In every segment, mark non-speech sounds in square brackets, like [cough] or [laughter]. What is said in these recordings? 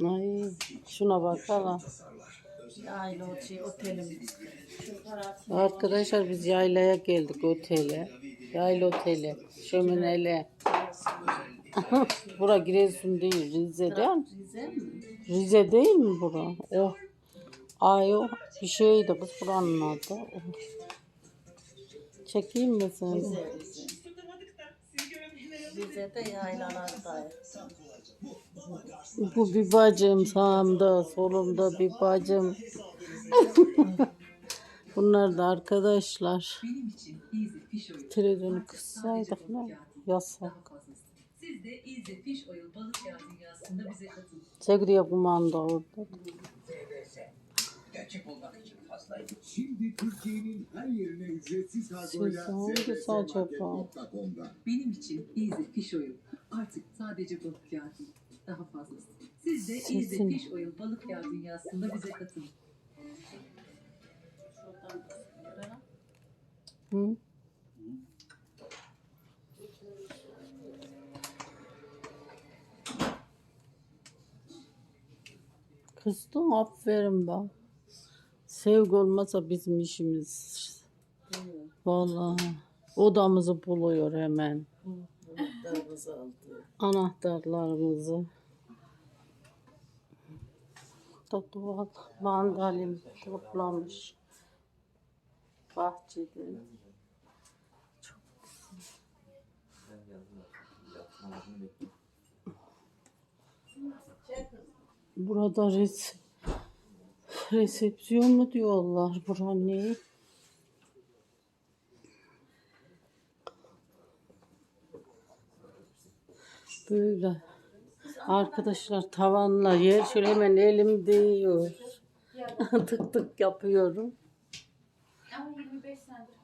Ay şuna bak hala. Aile o şey. Arkadaşlar biz yaylaya geldik otele. Yayla oteli. Şömineli. [laughs] bura Giresun değil Rize değil mi? Rize mi? Rize değil mi bura? Oh. Ay o bir şeydi kız buranın adı. Oh. Çekeyim mi seni? Rize, Rize. Rize'de yaylalardayız. Bu bir bacım sağımda solumda bir bacım. [laughs] Bunlar da arkadaşlar. Televizyonu kıssaydık ne? Yasak. Siz de katılın. Segriye kumanda orada. Şimdi Türkiye'nin her yerine ücretsiz kargoyla. Benim için Easy Fish Oil. Artık sadece balık yağı değil, daha fazlası. Siz de Sesin. Fish Oil balık yağı dünyasında bize katılın. Hı? Kıstım aferin bak. Sevgi olmasa bizim işimiz. Vallahi odamızı buluyor hemen. Muhtarımızı aldı. Anahtarlarımızı. Tatuval mandalim toplamış. Bahçede. Çok Burada res resepsiyon mu diyorlar bura ne? Böyle. Arkadaşlar tavanla yer şöyle hemen elim değiyor. [laughs] tık tık yapıyorum. Ama 25 senedir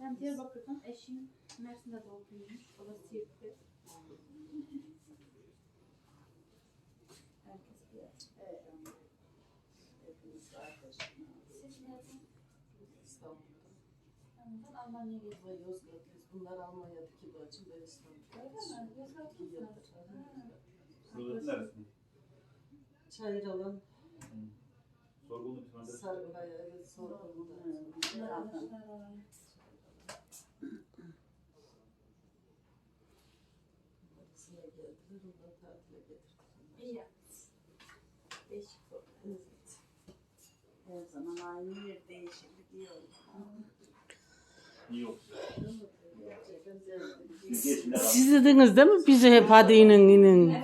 Ben Diyarbakır'dan eşim Mersin'de doğduymuş. O da Siirt'te. Herkes bir nereden? Ben Almanya'ya geldim. Ama Yozgatlıyız. Bunlar Almanya'daki bacım ben İstanbul'da. Öyle mi? Yozgat'ta mısınız? Yozgat'ın neresinde? Çayır alan Sorgunlu bir adres. Sarıkaya, evet. Arkadaşlar var. Kızına geldiler, ondan tatile getirdim. İyi yaptınız. Değişik oldu. Evet. Her zaman aynı yer değişiklik iyi olur. Abi. Siz dediniz değil mi bizi hep hadi inin inin.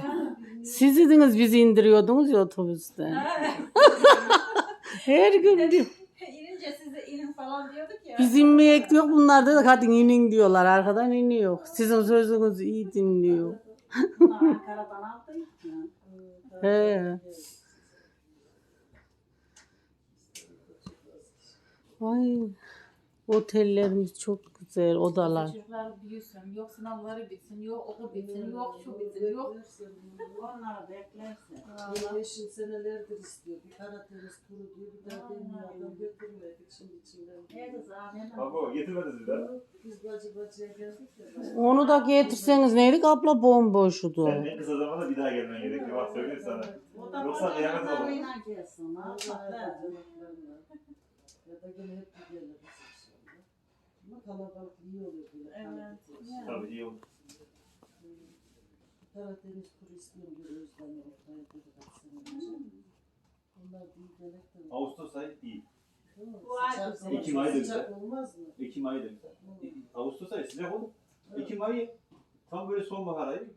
Siz dediniz bizi indiriyordunuz ya otobüsten. Her gün diyor. İnince size inin falan diyorduk ya. Biz inmeyek diyor bunlar da hadi inin diyorlar arkadan iniyor. Sizin sözünüzü iyi dinliyor. Ankara'dan [laughs] aldık. He. Ay otellerimiz çok güzel odalar. Çocuklar büyüsün, yok sınavları bitsin, yok okul bitsin, yok şu bitsin, yok. Onları beklersin. Yeşil senelerdir istiyor. Bir Karadeniz turu diyor. Bir daha demiyor. Adam götürmedik şimdi içinden. Ne kız abi? Baba getirmediniz de. Biz bacı bacıya geldik ya. Onu da getirseniz neydi abla bomboşudu. Sen en kısa zamanda bir daha gelmen gerekiyor. Bak söyleyeyim sana. Yoksa kıyamet olur. çocuklarıyla gelsin. Allah da. Ya da gene hep bir geliriz. Ama kalabalık iyi oluyor böyle. Evet. Karadeniz. Tabii iyi oldu. Karadeniz turu istiyorum bir özlem ortaya senin için. Onlar değil demek de. Ağustos ayı iyi. Bu ay güzel. Ekim ayı da güzel. Olmaz mı? Ekim ayı da güzel. Ağustos ayı sıcak olur. Ekim ayı tam böyle sonbahar ayı.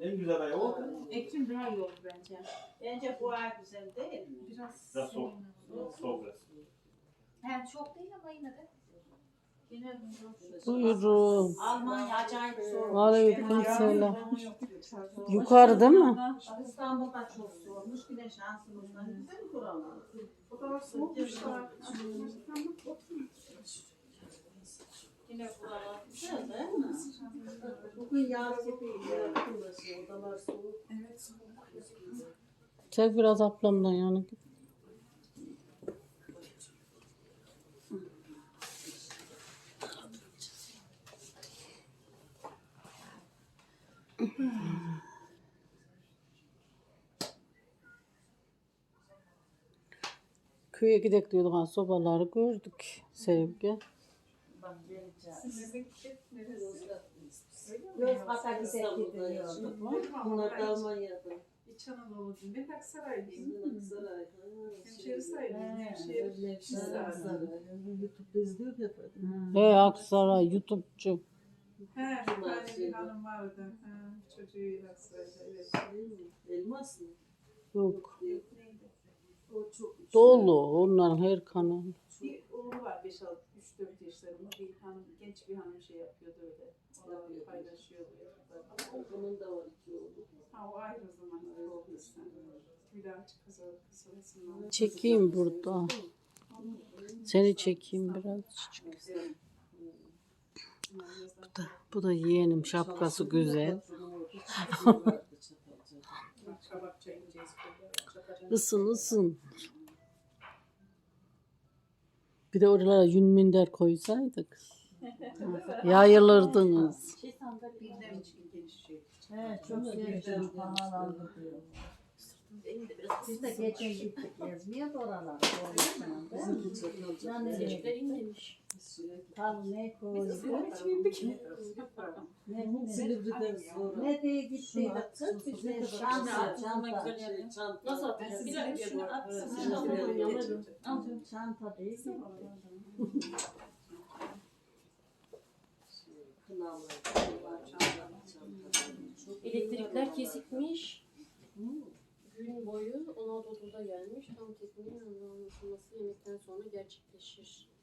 En güzel ay o. Ekim daha iyi olur bence. Bence bu ay güzel değil mi? Biraz, Biraz soğuk. Soğuk biraz. He, çok değil ama yine de. Buyurun. Almanya acayip soğuk. Aleyküm selam. Yukarı değil mi? İstanbul'da çok soğukmuş. Bir de şansımızdan güzel buralar. O kadar soğukmuşlar. Yine buralar. Güzel değil mi? Bugün gibi yaratılmış. Odalar soğuk. Çek biraz ablamdan yani. Köye gidek diyorduk ha sobaları gördük Sevgi. Yozgat'a İstanbul'da gidiyorduk. yaşıyorduk. Bunlar da Almanya'da. İç Anadolu'dun. Ben Aksaraylıyım. Bizim Aksaray. Hemşeri sayılır. He, Hemşeri. Aksaray. YouTube'da izliyor ya. He Aksaray YouTube'cu. He, şeyde. hanım vardı. Ha, çocuğuyla. Evet. Elmas mı? Yok. Neydi? O çok Dolu onların her kanal. Bir oğlu var 5 6 3 4 yaşlarında bir hanım genç bir hanım şey yapıyordu öyle. Onu paylaşıyordu. Onun da var iki oğlu. Ha o ayrı zaman kız. Çekeyim burada. Seni çekeyim biraz. Bu da, bu da yeğenim şapkası güzel. [laughs] Isın ısın. Bir de oralara yün minder koysaydık. [laughs] Yayılırdınız. Şey. He, çok sevdim. Biz de geçen gittik [laughs] gezmeye de çatalca. Yani tam ne koydu? Ne, ne, Silivri'den sonra. ne diye gittiydik kız? Biz de çanta, çanta. Çanta. Nasıl atacağız? Bir dakika şunu Çanta değil mi? Çanta, çanta. Elektrikler kesikmiş. Gün boyu 16.30'da gelmiş. Tam tekniğin anlaşılması yemekten sonra gerçekleşir.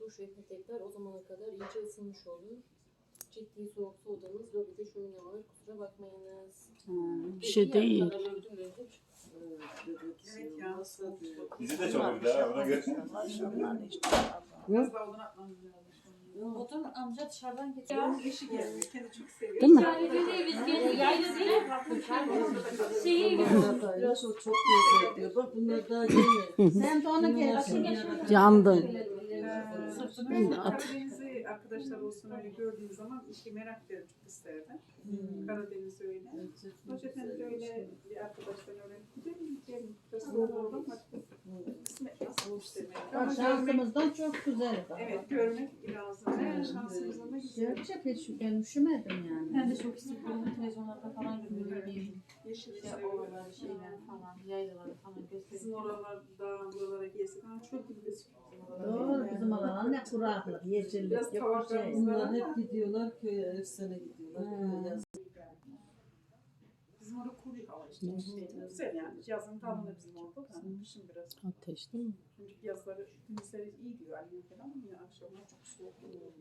Duş ve petekler o zamana kadar iyice ısınmış olur. Ciddi soğuksa odanız lobide şömine var. Kusura bakmayınız. Bir şey değil. Evet, ya. Bizi de çok övdü ha ona göre. Biraz daha odun atmamız lazım. Oturun amca dışarıdan Ya eşi gelmiyor. Kendi çok seviyor. Değil mi? Şeyi Ya çok çok güzel diyor. Bak bunlar daha yeni. Sen de onu gel. Yandın. Sırtını Karadeniz'i arkadaşlar olsun öyle gördüğüm zaman işi merak ederim çok isterdim. Karadeniz öyle. De öyle bir arkadaştan öğrenip gidelim gidelim. Nasıl oldum hadi. Kısmet nasıl olmuş demek. Ama görmek, Şansımızdan çok güzel. evet görmek lazım. Evet şansımızdan da güzel. Görecek hiç ben üşümedim yani. Ben de çok istiyorum televizyonlarda falan görüyorum. Yeşil İşte oralar, şeyler falan, yaylaları falan Bizim gösteriyor. oralarda buralara gezdik. Ha çok gibi gözüküyor. bizim oralar. Doğru bizim oralar ne kuraklık, yeşillik, Biraz yok bir şey. Bunlar hep gidiyorlar köye, efsane gidiyorlar köye yaz. Hava işte. Güzel yani. Yazın tamamı bizim orada. da. Kışın biraz. Ateş değil mi? Çünkü yazları, gündüzleri iyi diyor annem falan ama yine akşamlar çok soğuk oluyor.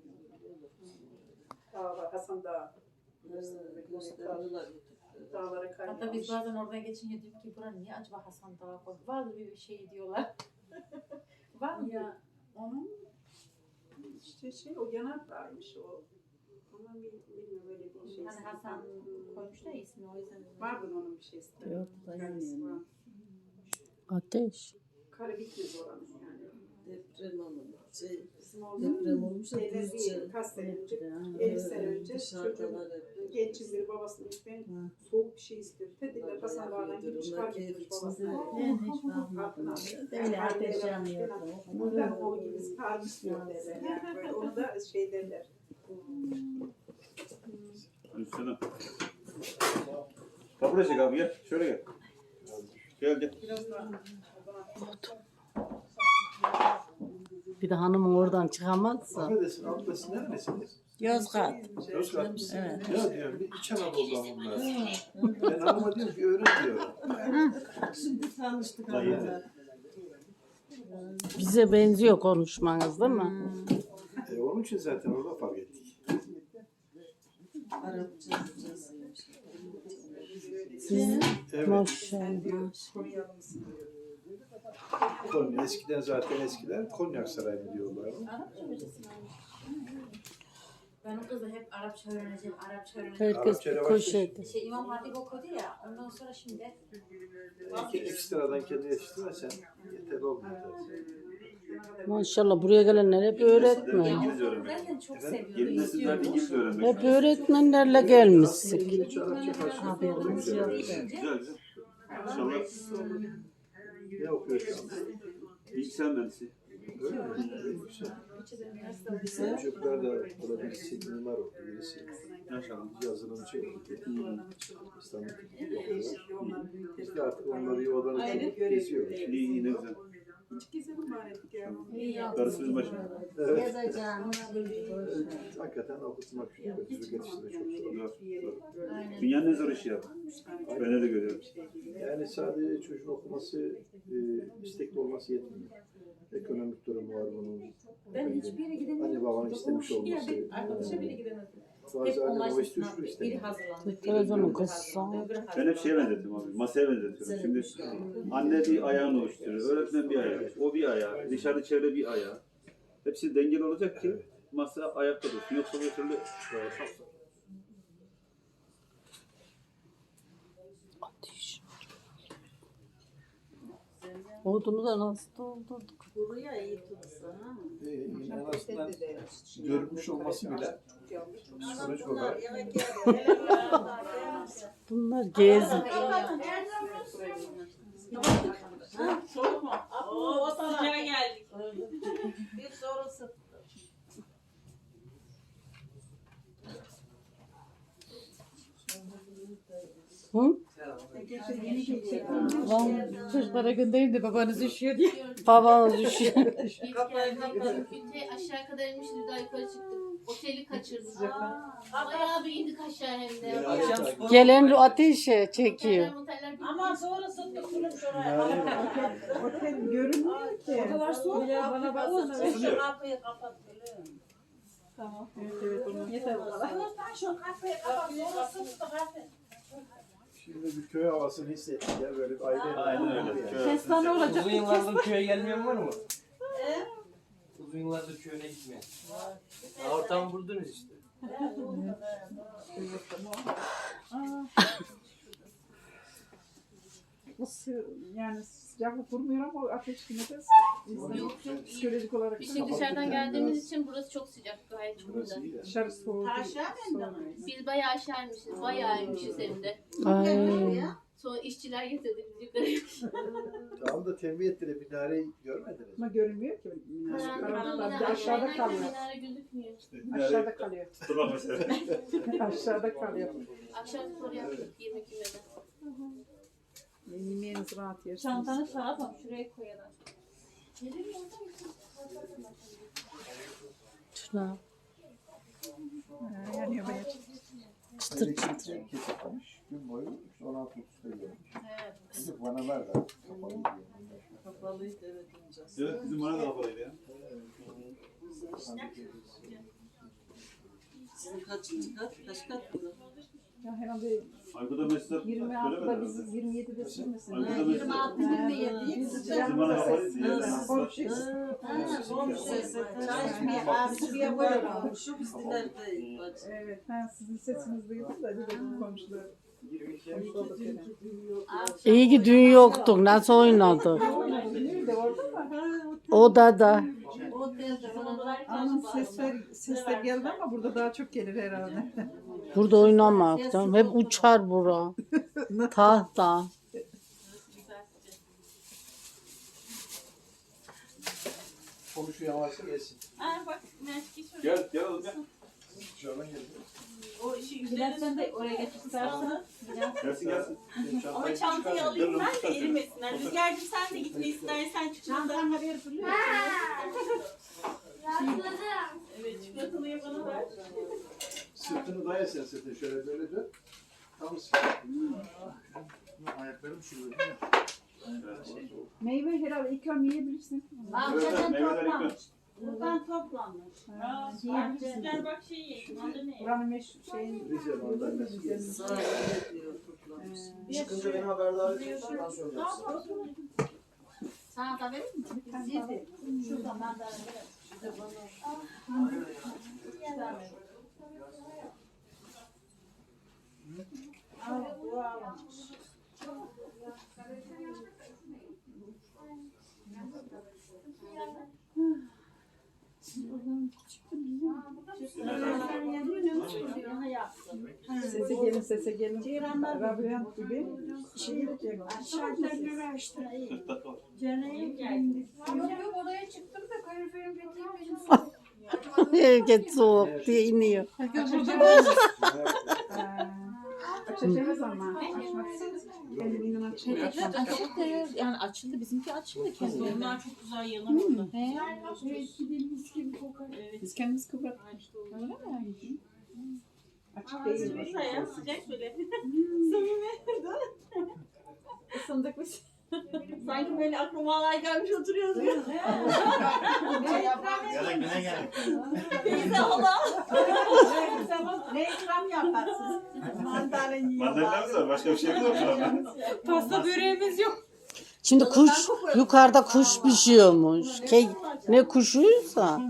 Dağ var, Hasan Dağı. Dağlara kaynamış. Hatta biz bazen oradan geçince diyoruz ki bura niye acaba Hasan Dağı koydu? Var bir şey diyorlar. [laughs] Var mı? Ya onun işte şey o yanar dağıymış o. Bilmiyorum öyle bir şey. Hani Hasan koymuş da ismi o yüzden. Vardır onun bir şeysi. de. Yok, dayanmıyorum. var. Ateş. Karı bitmez oranın yani. Deprem olmuş. Şey, Bizim orada deprem olmuş da şeyler Düzce. değil, kaç sene önce, Ha. 50 sene önce çocuğun hep. genç bir babasının ben soğuk bir şey istiyorum. Dediler Hasan Dağı'dan gidip çıkar gitmiş babasına. Ben hiç bakmadım. Öyle ateş yanıyordu. Bundan o gibi kalmış diyor derler. Yani böyle onu da şey derler. Üstüne. Kapıda çek abi gel. Şöyle gel. Gel gel. Bir de hanımın oradan çıkamazsa. Affedersin ablası neredesindir? Yozgat. Yozgat mısın? Evet. Ya diyorum bir İç Anadolu'dan bunlar. ben hanıma diyorum ki öğren diyorum. Şimdi tanıştık ama. Bize benziyor konuşmanız değil mi? E, onun için zaten orada fark ettik. Arapça yazıyormuş. Evet. Maşallah. Konya eskiden zaten eskiler Konyak Sarayı diyorlar. Arapça Ben o kızla hep Arapça öğreneceğim, Arapça öğreneceğim. Herkes Arapça revaçta köşede. Şey İmam Hatip okudu ya, ondan sonra şimdi Belki ekstradan kendi yetiştirmesen yeterli olmuyor. Maşallah buraya gelenler hep öğretmen. İngilizce öğrenmek. Zaten çok Yeni İngilizce öğrenmek. Hep öğretmenlerle Arapça karşılıklı oldu güzel. Güzel. İnşallah Ne okuyorsun? bilgisayar mühendisi. Öyle mi? Güzel. Çocuklar da orada birisi mimar okudu, birisi yazılımcı okudu. İstanbul Teknik'te okudular. Biz de artık onları yuvadan geziyoruz. İyi iyi ne güzel. Hiç gezelim bari ya. Bizim başına. Evet. Evet, Hakikaten okutmak, çocuk yetiştirmek çok zor. Dünyanın en zor işi ya. Ben öyle görüyorum. Yani sadece çocuğun okuması, e, istekli olması yetmiyor. Ekonomik durumu var bunun. Ben hiçbir yere gidemedim. Anne babanın istemiş olması. yerde Arkadaşa bile gidemedim. Hep onlar biri hazırlandı. Televizyonu kıssam. Ben hep şeye benzetiyorum abi. Masaya benzetiyorum. Şimdi anne bir ayağını oluşturuyor. Öğretmen bir ayağı. O bir ayağı. Dışarı çevre bir ayağı. Hepsi dengeli olacak ki masa ayakta dursun. Yoksa bir türlü Odunu da nasıl doldurduk. Buraya iyi tutsana. E, en azından görmüş olması bile psikolojik olarak. Bunlar gezi. Soğuk mu? Oo, sıcağa geldik. Bir soru sıktı. Hı? Çocuklara gönderin de babanız üşüyor diye. Babanız düşüyor. Biz geldik. Çünkü aşağı kadar inmişiz bir daha yukarı çıktık. Oteli kaçırdık. Bayağı bir indik aşağı hem de. Gelen ateşe çekiyor. Oteller moteller bitti. Ama sonra sıktık kulüp şuraya. Otel görünmüyor ki. O kadar soğuk. Bana baksana. Şu kapıyı kapat gülüm. Tamam. Evet evet onu yeter bu kadar. Sen şu kapıyı kapat. Sonra sıktı kapıyı. Şimdi bir köy havasını hissettik ya böyle bir aile. Aynen öyle. Kestane olacak. Uzun yıllardır köye gelmeyen var mı? Uzun yıllardır köyüne gitmeyen. Ha, ortamı buldunuz işte. Bu sı- yani sıcaklık vurmuyor ama o ateş yine de Yok yok iyi. psikolojik olarak Biz şimdi dışarıdan geldiğimiz için burası çok sıcak gayet çok Burası iyi ya. dışarı soğudu. Aşağı mı Biz bayağı aşağı inmişiz. Bayağı inmişiz hem de. Ay. Sonra işçiler getirdi bizi yukarı. Tamam da tembih ettiler minareyi görmediniz mi? Ama görünmüyor ki. Karanlıkta bir de aşağıda kalıyor. Minare gözükmüyor. Aşağıda kalıyor. Tutulmak mesela. [laughs] Aşağıda kalıyor. Akşam spor yaptık 20 kiloda. Yemeğiniz rahat yersiniz. Çantanı sağa atalım. Şuraya koyalım. Şuna. Ha, yanıyor bayağı. Çıtır çıtır. Kesilmiş. Gün boyu 16 30'da gelmiş. Bizim vanalar da kapalı. Kapalıydı evet önce. Evet bizim bana da kapalıydı ya. Sizin kaçıncı kat? Kaç kat bu? Ya herhalde Aykut'a mesaj 26'da biz 27'de silmesin. Aykut'a mesaj 27. Bizim bana ya. Komşuyuz. Çay içmeye böyle olmuşum. Bacı. Evet, ha, sizin sesiniz duydum da dedim komşular. Komşu. İyi ki dün yoktuk. Nasıl oynadık? Odada. Ama sesler, sesler geldi ama burada daha çok gelir herhalde. Burada oynamak canım. Hep uçar bura. Tahta. Konuşuyor varsa gelsin. Aa bak şöyle. Gel gel oğlum gel. Dışarıdan geldi. O işi güzelsen de oraya getirsen. Gelsin gelsin. Ama çantayı alayım ben de erimesinler. Rüzgar'cığım sen de gitme istersen çantanı ver fırlıyor. Evet çikolatalıyı bana ver. Sırtını daya sen sırtını şöyle böyle dön. Tam sıkı. Ayaklarım şurada? Meyve herhalde ikram yiyebilirsin. Evet meyveler ikram. Buradan toplanmış. Yiyebilirsin. Rüzgar bak şey ye. Adı ne? Buranın meşhur şeyin? Sağ diyor toplamış. Çıkınca beni haberdar edin. Ondan sonra. Sana da vereyim mi? Yedi. Şuradan ben de Al, bu almış. Sese gelin sese gelin. Labirent gibi. Şey yapacak. Yok yok odaya çıktım da kaloriferim bitti. Herkes soğuk diye iniyor. Açacağız ama. Kendiliğinden açmıyor. Yani açıldı. Bizimki açıldı kesin. Onlar çok güzel yanardı. Biz kendimiz kıvrattık. Öyle mi? Açık değil. Sıcak böyle. [laughs] Samimi. Isındık biz. [laughs] [laughs] Sanki böyle akrabalar gelmiş oturuyoruz. Ya da güne gel. Teyze hala. Ne ikram yaparsınız? Mandalina yiyorlar. Mandalina var. Başka bir şey yok şu an. Pasta böreğimiz yok. Şimdi kuş yukarıda kuş pişiyormuş. Ke ne kuşuysa.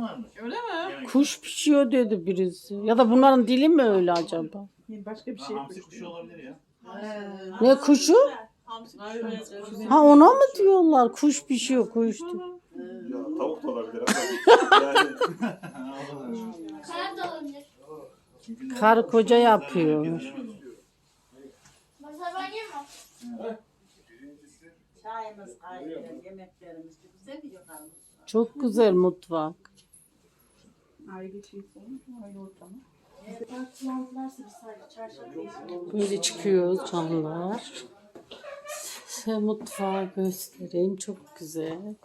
Öyle mi? Kuş pişiyor dedi birisi. Ya da bunların dili mi öyle acaba? Başka bir şey Hamsi kuşu olabilir ya. Ne kuşu? Ha ona mı diyorlar? Kuş pişiyor kuş. diyor. Ya, tavuk da olabilir ama. Yani Sen de olabilir. Karı koca yapıyor. Mesela ben yemem. Çayımız kaynıyor, yemeklerimiz güzel mi yukarı? Çok güzel mutfak. Şey. Böyle çıkıyoruz canlılar. Mutfağı göstereyim. Çok güzel.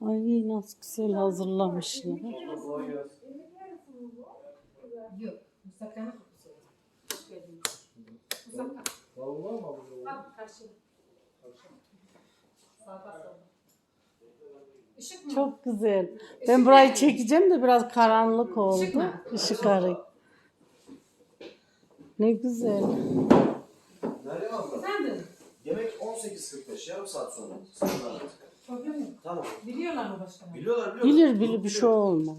Ay nasıl güzel hazırlamışlar. Çok güzel. Ben burayı çekeceğim de biraz karanlık oldu. Işık arayın. Ne güzel. Meryem abla. Yemek 18.45 yarım saat sonra. Sonra. Tamam. Biliyorlar mı başkanım? Biliyorlar biliyorlar. Bilir bilir bir şey olmaz.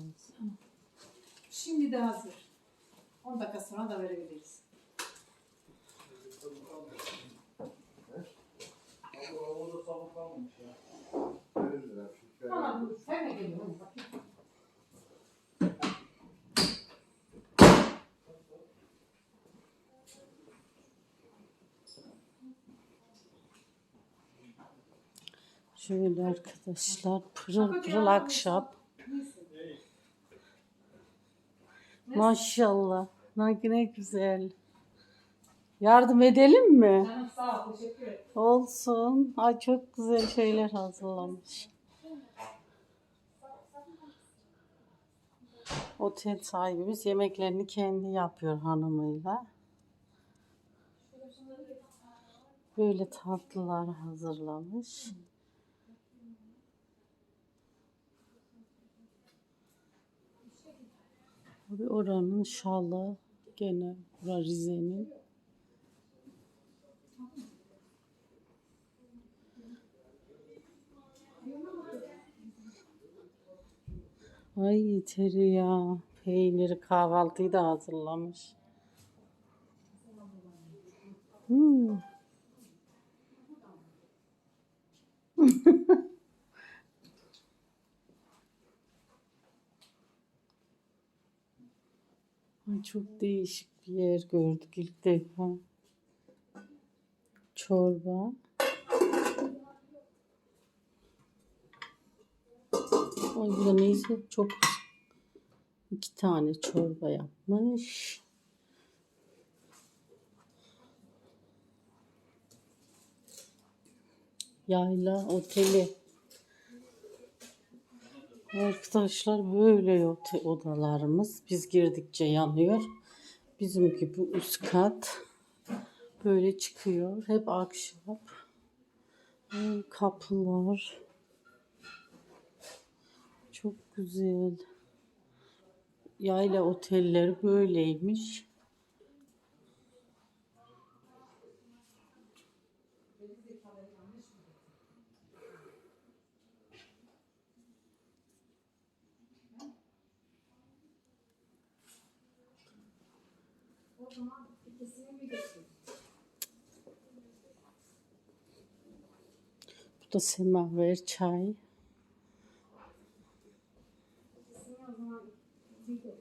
Şimdi de hazır. 10 dakika sonra da verebiliriz. Tamam, sen de geliyorsun. Şöyle arkadaşlar pırıl pırıl akşam. Maşallah. Ne ne güzel. Yardım edelim mi? Canım sağ ol, teşekkür ederim. Olsun. Ay çok güzel şeyler hazırlamış. Otel sahibimiz yemeklerini kendi yapıyor hanımıyla. Böyle tatlılar hazırlamış. Tabii oranın şalı gene bura Rize'nin. Ay tereyağı, peyniri kahvaltıyı da hazırlamış. Hmm. [laughs] Çok değişik bir yer gördük ilk defa. Çorba. Ay bu da neyse çok iki tane çorba yapmış. Yayla oteli. Arkadaşlar böyle odalarımız. Biz girdikçe yanıyor. Bizim gibi üst kat böyle çıkıyor. Hep akşam. Kapılar. Çok güzel. Yayla otelleri böyleymiş. o zaman ikisini mi getir? Bu da semaver çay. İkisini o zaman bir getir.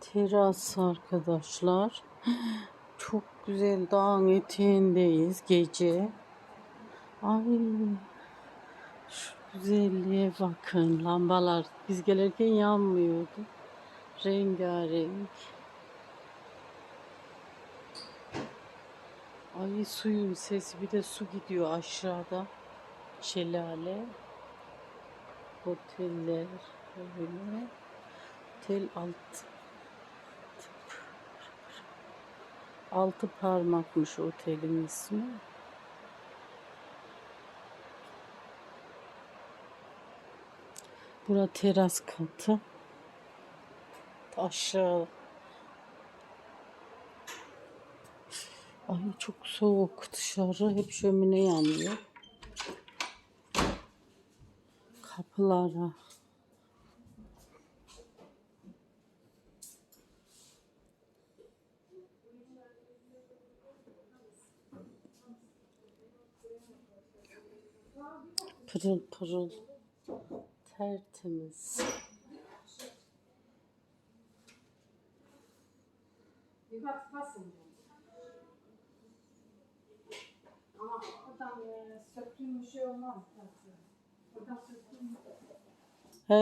Teras arkadaşlar. [gasps] Çok güzel dağın eteğindeyiz gece. Ay şu güzelliğe bakın. Lambalar biz gelirken yanmıyordu. Rengarenk. Ay suyun sesi bir de su gidiyor aşağıda. Şelale. Oteller böyle. Otel altı. Altı parmakmış otelin ismi. Bura teras katı. Aşağı. Ay çok soğuk dışarı. Hep şömine yanıyor. Kapılara. Pırıl pırıl. Tertemiz. Ama oradan e, söktüğüm bir şey olmaz. Oradan söktüğüm He,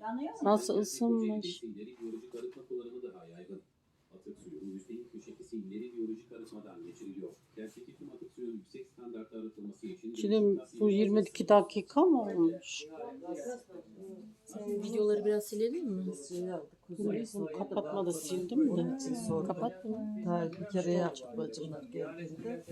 Yanıyor mu? nasıl ısınmış. ileri biyolojik arıtma kullanımı daha yaygın. Atık suyunun %72'si ileri biyolojik arıtmadan geçiriliyor. Kentteki tüm atık suyunun yüksek standartta arıtılması için... Şimdi bu 22 dakika mı olmuş? Videoları biraz silelim mi? Bunu kapatmadı sildim de. Kapat mı? Daha bir kere yaptık bacımlar geldiğinde.